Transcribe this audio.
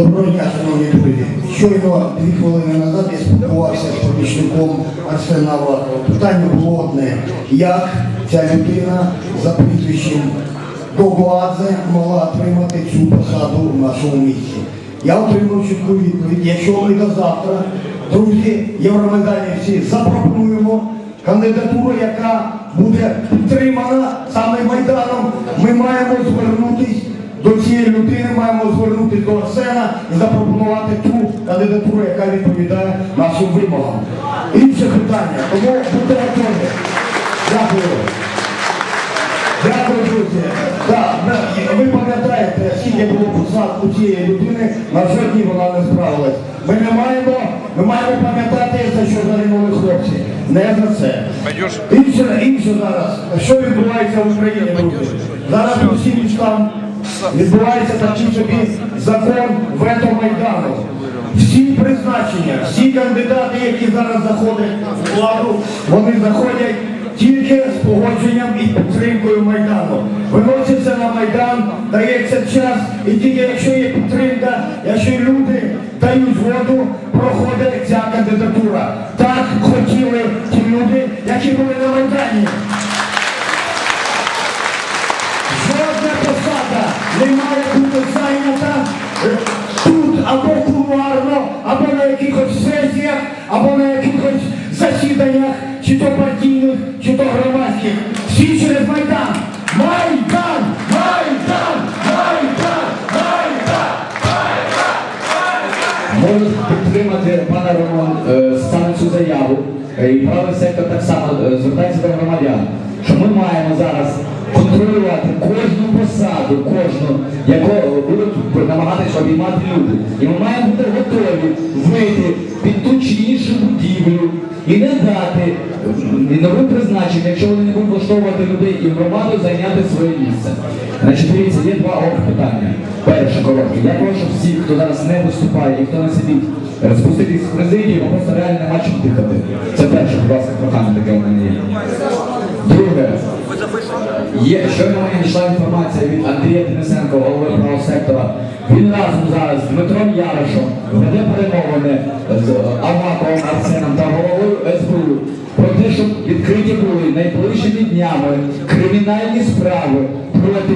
Доброго дня, шановні друзі. Щойно дві хвилини назад я спілкувався з помічником Арсена Авакова. Питання було одне. Як ця людина за прізвищем Догладзе могла отримати цю посаду в нашому місті? Я отримав чітку відповідь. Якщо ми до завтра, друзі, євромайданівці, запропонуємо кандидатуру, яка буде підтримана саме Майданом, ми маємо звернутись до цієї людини маємо звернутися до Арсена і запропонувати ту кандидатуру, яка відповідає нашим вимогам. Інше питання, тому будьте готові. Дякую. Дякую, друзі. Так, ви пам'ятаєте, скільки було посад у цієї людини, на жодній вона не справилась. Ми не маємо, ми маємо пам'ятати, за що загинули хлопці. Не за це. Інше, інше зараз. Що відбувається в Україні, друзі? Зараз всім містам відбувається такий собі закон вето Майдану. Всі призначення, всі кандидати, які зараз заходять в владу, вони заходять тільки з погодженням і підтримкою Майдану. Виноситься на Майдан, дається час, і тільки якщо є підтримка, якщо люди дають згоду, проходить ця кандидатура. Так хотіли не має бути зайнята тут або кулуарно, або на якихось сесіях, або на якихось засіданнях, чи то партійних, чи то громадських. Всі через Майдан. Майдан! Майдан! Майдан! Майдан! Можу підтримати пана Роман е, саме цю заяву. Е, І правий сектор так само е, звертається до громадян, що ми маємо зараз контролювати кожну посаду, кожну, яку будуть намагатися обіймати люди. І ми маємо бути готові вийти під ту чи іншу будівлю і не дати новим призначенням, якщо вони не будуть влаштовувати людей і громаду зайняти своє місце. Значить, дивіться, є два питання. Перше, коротке. Я прошу всіх, хто зараз не виступає і хто не сидить, спуститись з президії, бо просто реально нема чим дихати. Це перше, будь ласка, є, щойно йшла інформація від Андрія Денисенко, голови правого сектора. Він разом зараз з Дмитром Яришем веде перемовини з Аваковим Арсеном та головою СБУ про те, щоб відкриті були найближчими днями кримінальні справи проти